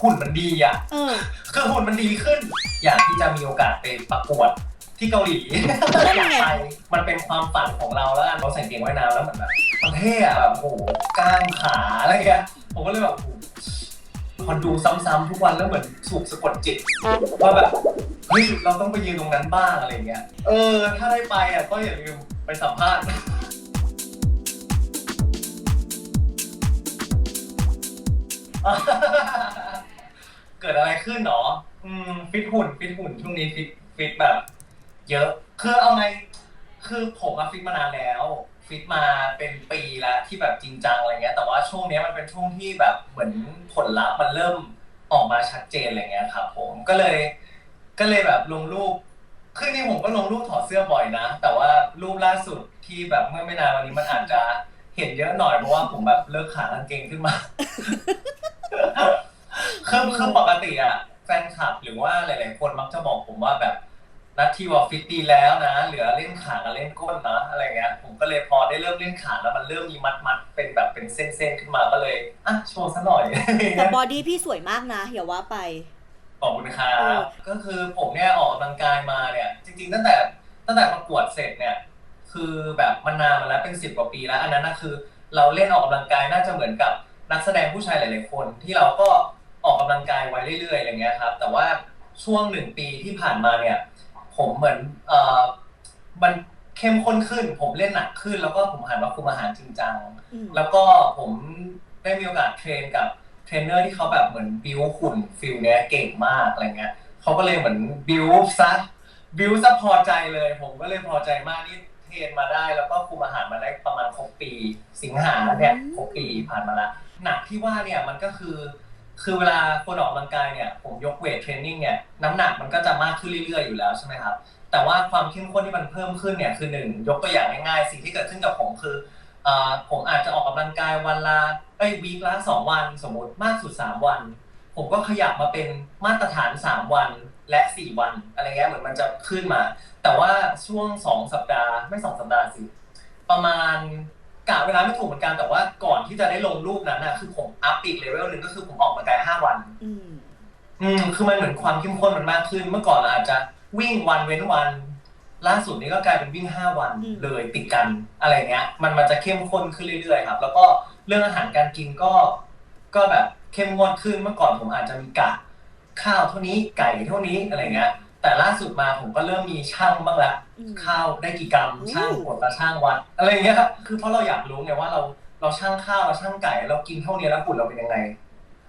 หุ่นมันดีอะเออคือหุ่นมันดีขึ้น อยากที่จะมีโอกาสไปประกวดที่เกาหลีนั่นอยากไงไปมันเป็นความฝันของเราแล้วกันเราใส่กางเกงว่ายน้ำแล้วเหมือนแบบมันเท่อะแบบโอ้โหกล้ามขาอะไรเงี้ยผมก็เลยแบบโอ้โหพอดูซ้ำๆทุกวันแล้วเหมือนถูกสะกดจิตว่าแบบเฮ้ยเราต้องไปยืนตรงนั้นบ้างอะไรเงี้ยเออ ถ้าได้ไปอะก็อย่าลืมไปสัมภาษณ์ เกิดอะไรขึ้นเนาะอืมฟิตหุ่นฟิตหุ่นช่วงนี้ฟิตฟิตแบบ เยอะ คือเอาไง คือผมอะฟิตมานานแล้วฟิตมาเป็นปีล้วที่แบบจริงจังอะไรเงี้ย แต่ว่าช่วงนี้มันเป็นช่วงที่แบบเหมือนผลลัพธ์มันเริ่มออกมาชัดเจนอะไรเงี้ยครับผมก็เลย ก็เลยแบบลงรูปคือนี่ผมก็ลงรูปถอดเสื้อบ่อยนะ แต่ว่ารูปล่าสุดที่แบบเมื่อไม่นานวันนี้มันอาจจะเห็นเยอะหน่อยเพราะว่าผมแบบเลิกขากางเกงขึ้นมา คือคือปกติอะแฟนคลับหรือว่าหลาย ๆ คนมักจะบอกผมว่าแบบนัทที่ว่าฟิตดีแล้วนะ เหลือเล่นขากับเล่นก้นนะอะไรเงี้ยผมก็เลยพอได้เริ่มเล่นขาแล้วมันเริ่มมีมัดมัดๆเป็นแบบเป็นเส้นๆขึ้นมาก็เลยอะโชว์ซะหน่อยแต่บอดี้พี่สวยมากนะอย่าว่าไปขอบคุณครัเออบก็คือผมเนี่ยออกกำลังกายมาเนี่ย จริง ๆ ตั้งแต่ตั้งแต่ประกวดเสร็จเนี่ย คือแบบมันนานมาแล้วเป็นสิบกว่าปีแล้ว อันนั้นนะคือ เราเล่นออกกำลังกายน่าจะเหมือนกับนักแสดงผู้ชายหลาย ๆ คนที่เราก็ออ กกำลังกายไว้เรื่อยๆอะไรเงี้ยครับ แต่ว่าช่วงหนึ่งปีที่ผ่านมาเนี่ย ผมเหมือนเอ่อมันเข้มข้นขึ้น ผมเล่นหนักขึ้น แล้วก็ผมหันมาคุมอาหารจริงจังอืมแล้วก็ผมได้มีโอกาสเทรนกับเทรนเนอร์ที่เขาแบบเหมือนบิวหุ่นฟิลเนี้ยเก่งมากอะไรเงี้ยเขาก็เลยเหมือนบิวซะบิวซะพอใจเลย ผมก็เลยพอใจมากที่เทรนมาได้ แล้วก็คุมอาหารมาได้ประมาณครบปี สิงหาเนี่ยครบปีผ่านมาละหนักที่ว่าเนี่ยมันก็คือ คือเวลาคนออกกำลังกายเนี่ยผมยกเวทเทรนนิ่งเนี่ยน้ำหนักมันก็จะมากขึ้นเรื่อยๆอยู่แล้วใช่ไหมครับแต่ว่าความเข้มข้นที่มันเพิ่มขึ้นเนี่ยคือหนึ่งยกตัวอย่างง่ายๆสิ่งที่เกิดขึ้นกับผมคืออ่อผมอาจจะออกกำลังกายวันละเอ้ยวีคละสองวันสมมติมากสุดสามวัน ผมก็ขยับมาเป็นมาตรฐานสามวันและสี่วันอะไรเงี้ยเหมือนมันจะขึ้นมา แต่ว่าช่วงสองสัปดาห์ไม่สองสัปดาห์สิประมาณ กะเวลาไม่ถูกเหมือนกันแต่ว่าก่อนที่จะได้ลงรูปนั้นนะคือผมอัพอีกเลเวลหนึ่งก็คือผมออกกำลังกายห้าวัน อืมอืมคือมันเหมือนความเข้มข้นมันมากขึ้น เมื่อก่อนเราอาจจะวิ่งวันเว้นวัน ล่าสุดนี้ก็กลายเป็นวิ่งห้าวันอืมเลยติดกันอะไรเงี้ย มันมันจะเข้มข้นขึ้นเรื่อยๆครับ แล้วก็เรื่องอาหารการกินก็ ก็แบบเข้มงวดขึ้นเมื่อก่อนผมอาจจะมีกะข้าวเท่านี้ไก่เท่านี้อะไรเงี้ย แต่ล่าสุดมาผมก็เริ่มมีช่างบ้างละอืมข้าวได้กี่กรัมอืมช่างกดตาช่างวัดอะไรเงี้ยครับคือเพราะเราอยากรู้ไงว่าเราเราช่างข้าวเราช่างไก่ เรากินเท่านี้แล้วหุ่นเราเป็นยังไง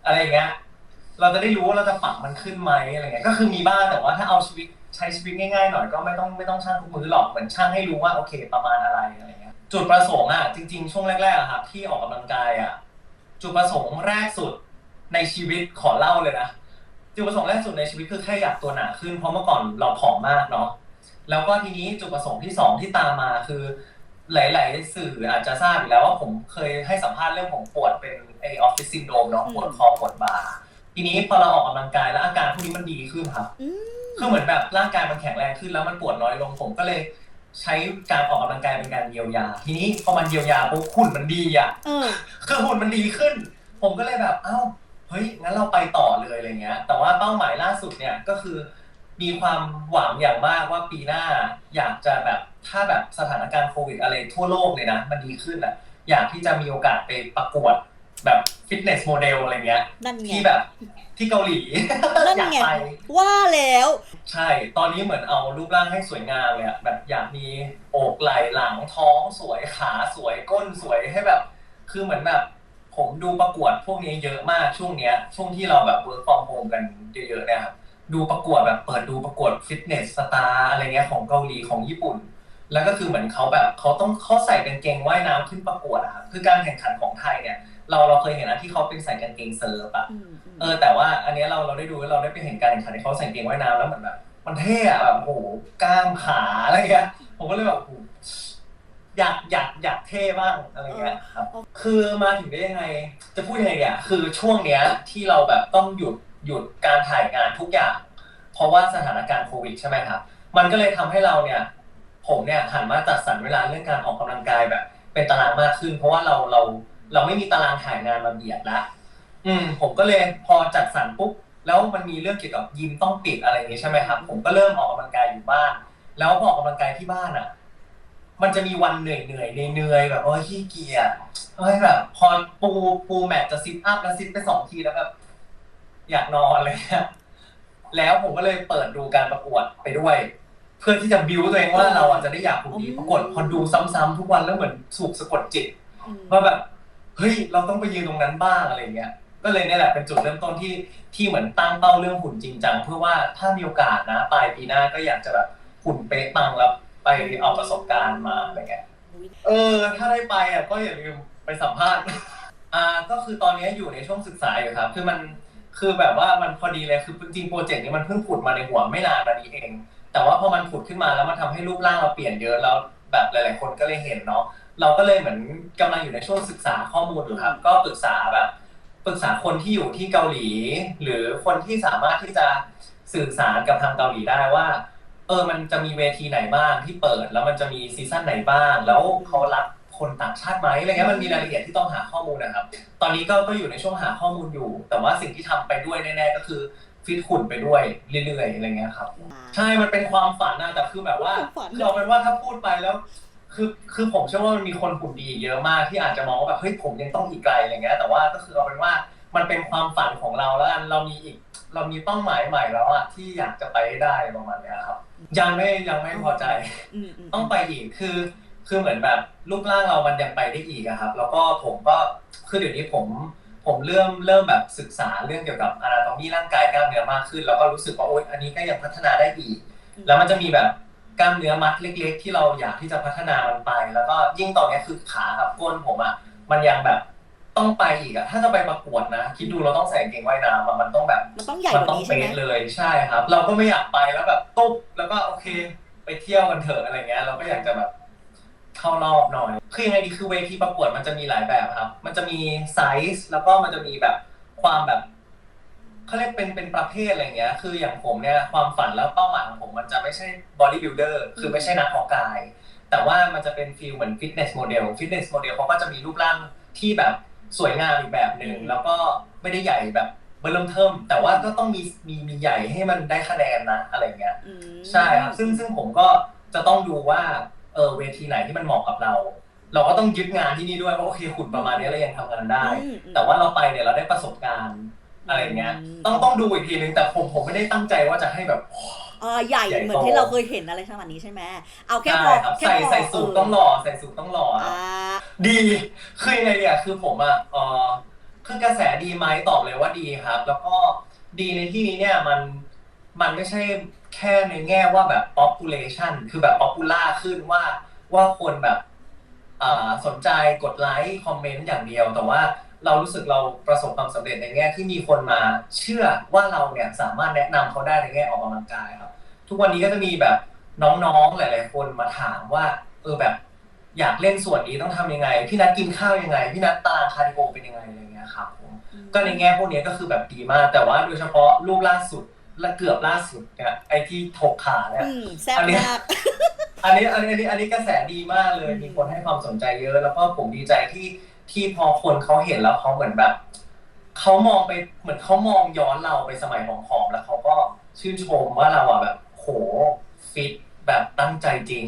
อะไรเงี้ยเราจะได้รู้ว่าเราจะปรับมันขึ้นไหมอะไรเงี้ยก็คือมีบ้างแต่ว่าถ้าเอาชีวิตใช้ชีวิตง่ายๆหน่อยก็ไม่ต้องไม่ต้องช่างทุกมือหรอกเหมือนช่างให้รู้ว่าโอเค ประมาณอะไรอะไรเงี้ยจุดประสงค์อะจริง ๆ ช่วงแรกๆอะครับที่ออกกำลังกายอะจุดประสงค์แรกสุดในชีวิตขอเล่าเลยนะ จุดประสงค์แรกสุดในชีวิตคือแค่อยากตัวหนาขึ้นเพราะเมื่อก่อนเราผอมมากเนาะแล้วก็ทีนี้จุดประสงค์ที่สองที่ตามมาคือ หลาย ๆ สื่ออาจจะทราบอยู่แล้วว่าผมเคยให้สัมภาษณ์เรื่องผมปวดเป็นไอออฟฟิศซินโดรมเนาะปวดคอปวดบ่าทีนี้พอเราออกกำลังกายแล้วอาการพวกนี้มันดีขึ้นครับอืมคือเหมือนแบบร่างกายมันแข็งแรงขึ้นแล้วมันปวดน้อยลงผมก็เลยใช้การออกกำลังกายเป็นการเยียวยา ทีนี้พอมันเยียวยาปุ๊บหุ่นมันดีอะเออคือหุ่นมันดีขึ้น ผมก็เลยแบบเอ้า เฮ้ยงั้นเราไปต่อเลยอะไรเงี้ย แต่ว่าเป้าหมายล่าสุดเนี่ยก็คือ มีความหวังอย่างมากว่าปีหน้าอยากจะแบบถ้าแบบสถานการณ์โควิดอะไรทั่วโลกเลยนะ มันดีขึ้นอะ อยากที่จะมีโอกาสไปประกวดแบบฟิตเนสโมเดลอะไรเงี้ยนั่นไงที่แบบที่เกาหลีนั่นอยากไงไปว่าแล้ว ใช่ตอนนี้เหมือนเอารูปร่างให้สวยงามเลยอะแบบอยากมีอกไหล่หลังท้องสวยขาสวยก้นสวยให้แบบ คือเหมือนแบบ ผมดูประกวดพวกนี้เยอะมากช่วงเนี้ย ช่วงที่เราแบบ work from home กันเยอะๆเนี่ยครับดูประกวดแบบเปิดดูประกวดฟิตเนสสตาร์อะไรเงี้ยของเกาหลีของญี่ปุ่น แล้วก็คือเหมือนเขาแบบเขาต้องเขาใส่กางเกงว่ายน้ำขึ้นประกวดอะครับคือการแข่งขันของไทยเนี่ย เราเราเคยเห็นนะที่เขาเป็นใส่กางเกงเซิร์ฟอะอืมอืมเออแต่ว่าอันเนี้ยเราเราได้ดูแล้วเราได้ไปเห็นการแข่งขันที่เขาใส่กางเกงว่ายน้ำแล้วเหมือนแบบมันเท่อะแบบโอ้โหกล้ามขาอะไรเงี้ยผมก็เลยแบบโอ้โห อยากอยากอยากเท่บ้างอะไรเงี้ยครับ คือมาถึงได้ยังไง จะพูดยังไงเนี่ย คือช่วงเนี้ยที่เราแบบต้องหยุดหยุดการถ่ายงานทุกอย่าง เพราะว่าสถานการณ์โควิดใช่ไหมครับ มันก็เลยทำให้เราเนี่ย ผมเนี่ยหันมาจัดสรรเวลาเรื่องการออกกำลังกายแบบ เป็นตารางมากขึ้น เพราะว่าเราเราเราไม่มีตารางถ่ายงานมาเบียดละอืม ผมก็เลยพอจัดสรรปุ๊บแล้วมันมีเรื่องเกี่ยวกับยิมต้องปิดอะไรอย่างงี้ใช่ไหมครับ ผมก็เริ่มออกกำลังกายอยู่บ้าน แล้วพอออกกำลังกายที่บ้านอะ มันจะมีวันเหนื่อยเหนื่อยเหนื่อยๆแบบโอ้ยขี้เกียจเฮ้ยแบบพอปูปูแมทจะซิทอัพแล้วซิทไปสองทีแล้วแบบอยากนอนอะไรเลยแล้วผมก็เลยเปิดดูการประกวดไปด้วย เพื่อที่จะบิวตัวเองว่าเราอะจะได้อยากหุ่นดีปรากฏพอดูซ้ำๆทุกวันแล้วเหมือนถูกสะกดจิตอืมว่าแบบเฮ้ยเราต้องไปยืนตรงนั้นบ้างอะไรเงี้ย ก็เลยเนี่ยแหละเป็นจุดเริ่มต้นที่ที่เหมือนตั้งเป้าเรื่องหุ่นจริงจังเพื่อว่าถ้ามีโอกาสนะปลายปีหน้าก็อยากจะแบบหุ่นเป๊ะปังแล้ว ไปเอาประสบการณ์มาอะไรเงี้ยเออ ถ้าได้ไปอะก็อย่าลืมไปสัมภาษณ์ อ่าก็คือตอนนี้อยู่ในช่วงศึกษาอยู่ครับ คือมันคือแบบว่ามันพอดีเลยคือจริงโปรเจกต์นี้มันเพิ่งผุดมาในหัวไม่นานมานี้เอง แต่ว่าพอมันผุดขึ้นมาแล้วมันทำให้รูปร่างเราเปลี่ยนเยอะแล้วแบบหลาย ๆ คนก็เลยเห็นเนาะเราก็เลยเหมือนกำลังอยู่ในช่วงศึกษาข้อมูลอยู่ครับ ก็ปรึกษาแบบปรึกษาคนที่อยู่ที่เกาหลี หรือคนที่สามารถที่จะสื่อสารกับทางเกาหลีได้ว่า เออมันจะมีเวทีไหนบ้างที่เปิด แล้วมันจะมีซีซั่นไหนบ้าง แล้วเขารับคนต่างชาติไหมอะไรเงี้ยมันมีรายละเอียดที่ต้องหาข้อมูลนะครับ ตอนนี้ก็ก็อยู่ในช่วงหาข้อมูลอยู่ แต่ว่าสิ่งที่ทำไปด้วยแน่ๆก็คือฟิตหุ่นไปด้วยเรื่อยๆอะไรเงี้ยครับ ใช่มันเป็นความฝันนะแต่คือแบบว่าความฝันคือเอาเป็นว่าถ้าพูดไปแล้ว คือคือผมเชื่อว่ามันมีคนหุ่นดีเยอะมากที่อาจจะมองว่าแบบเฮ้ยผมยังต้องอีกไกลอะไรเงี้ยแต่ว่าก็คือเอาเป็นว่ามันเป็นความฝันของเราแล้วกันเรามีอีก เรามีเป้าหมายใหม่แล้วอะที่อยากจะไปให้ได้ประมาณเนี้ยครับ ยังไม่ยังไม่พอใจอืมอืมต้องไปอีกคือ คือเหมือนแบบรูปร่างเรามันยังไปได้อีกอะครับ แล้วก็ผมก็คือเดี๋ยวนี้ผมผมเริ่มเริ่มแบบศึกษาเรื่องเกี่ยวกับอนาโตมีร่างกายกล้ามเนื้อมากขึ้น แล้วก็รู้สึกว่าโอ๊ยอันนี้ก็ยังพัฒนาได้อีก แล้วมันจะมีแบบกล้ามเนื้อมัดเล็ก ๆ ที่เราอยากที่จะพัฒนามันไป แล้วก็ยิ่งตอนเนี้ยคือขากับก้นผมอะมันยังแบบ ต้องไปอีกอะถ้าจะไปประกวดนะ คิดดูเราต้องใส่กางเกงว่ายน้ำอะมันต้องแบบมันต้องใหญ่มักว่าต้องนี้ใช่ไหมเป๊ะเลยใช่ครับ เราก็ไม่อยากไปแล้วแบบตุ๊บแล้วก็โอเค ไปเที่ยวกันเถอะอะไรเงี้ย เราก็อยากจะแบบเข้ารอบหน่อย คือยังไงดีคือเวทีประกวดมันจะมีหลายแบบครับ มันจะมีไซส์แล้วก็มันจะมีแบบความแบบเขาเรียกเป็นเป็นประเภทอะไรเงี้ย คืออย่างผมเนี่ยความฝันแล้วเป้าหมายของผมมันจะไม่ใช่บอดี้บิ l เดอร์คือไม่ใช่นักออกกาย แต่ว่ามันจะเป็นฟีลเหมือนฟิตเนสโมเดลฟิตเนสโมเดลเขาก็จะมีรูปร่างที่แบบ สวยงามอีกแบบหนึ่งแล้วก็ไม่ได้ใหญ่แบบเบอร์เริ่มเทิมแต่ว่าก็ต้องมีมีมีใหญ่ให้มันได้คะแนนนะอะไรเงี้ยอืมใช่ครับซึ่งซึ่งผมก็จะต้องดูว่าเออเวทีไหนที่มันเหมาะกับเรา เราก็ต้องยึดงานที่นี่ด้วยว่าโอเคหุ่นประมาณนี้เรายังทำงานได้อืมอืมแต่ว่าเราไปเนี่ยเราได้ประสบการณ์อะไรเงี้ยต้องต้องดูอีกทีนึงแต่ผมผมไม่ได้ตั้งใจว่าจะให้แบบอ่าใหญ่ใหญ่เหมือนโตที่เราเคยเห็นอะไรขนาดนี้ใช่ไหมเอาแค่ใช่พอครับแค่ใส่พอใส่สูทต้องหล่อใส่สูทต้องหล่อครับอ่า ดีคือยังไงเนี่ยคือผมอะเออคือกระแสดีไหมตอบเลยว่าดีครับ แล้วก็ดีในที่นี้เนี่ยมันมันไม่ใช่แค่ในแง่ว่าแบบ population คือแบบ popular ขึ้นว่าว่าคนแบบอ่าสนใจกดไลค์คอมเมนต์อย่างเดียว แต่ว่าเรารู้สึกเราประสบความสำเร็จในแง่ที่มีคนมาเชื่อว่าเราเนี่ยสามารถแนะนำเขาได้ในแง่ออกกำลังกายครับ ทุกวันนี้ก็จะมีแบบน้องๆหลาย ๆ คนมาถามว่าเออแบบ อยากเล่นส่วนนี้ต้องทำยังไง พี่นัทกินข้าวยังไง พี่นัทตารางคาร์ดิโอเป็นยังไงอะไรเงี้ยครับผมก็ในแง่พวกนี้ก็คือแบบดีมาก แต่ว่าโดยเฉพาะรูปล่าสุดและเกือบล่าสุดเนี่ยไอที่ถกขาเนี่ยอืมแซ่บอันนี้มากอันนี้อันนี้อันนี้อันนี้กระแสดีมากเลยอืมมีคนให้ความสนใจเยอะ แล้วก็ผมดีใจที่ที่พอคนเขาเห็นแล้วเขาเหมือนแบบเขามองไปเหมือนเขามองย้อนเราไปสมัยของผอมๆแล้วเขาก็ชื่นชมว่าเราอะแบบ โหฟิตแบบตั้งใจจริง